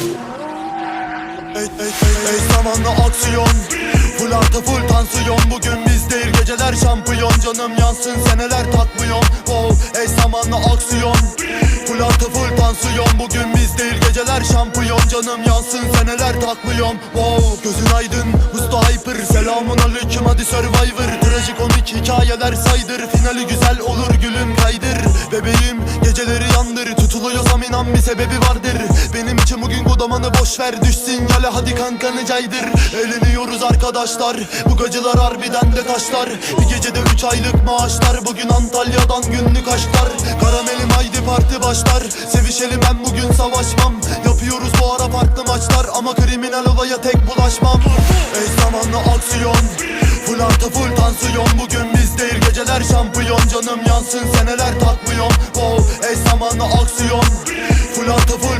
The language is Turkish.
Ey, ey, ey, ey zamanla aksiyon. Full artı full tansiyon. Bugün biz değil geceler şampiyon. Canım yansın seneler takmıyorum Wow ey zamanla aksiyon. Full artı full tansiyon. Bugün biz değil geceler şampiyon. Canım yansın seneler takmıyorum Wow gözün aydın. Usta hyper Selamun aleyküm. Hadi survivor. Trajikomik hikayeler saydır. Finali güzel olur gülüm kaydır. Bebeğim yandır Tutuluyorsam inan bir sebebi vardır. Benim için bugün kodamanı boş ver Düş sinyale hadi kankanı caydır Eğleniyoruz arkadaşlar. Bu gacılar harbiden de taşlar. Bir gecede üç aylık maaşlar. Bugün Antalya'dan günlük aşklar. Karamelim haydi parti başlar. Sevişelim ben bugün savaşmam. Yapıyoruz bu ara farklı maçlar. Ama kriminal olaya tek bulaşmam. Ey zamanla aksiyon. Full artı full tansiyon. Bugün biz değil geceler şampiyon. Canım yansın seneler takmıyorum milyon Full artı full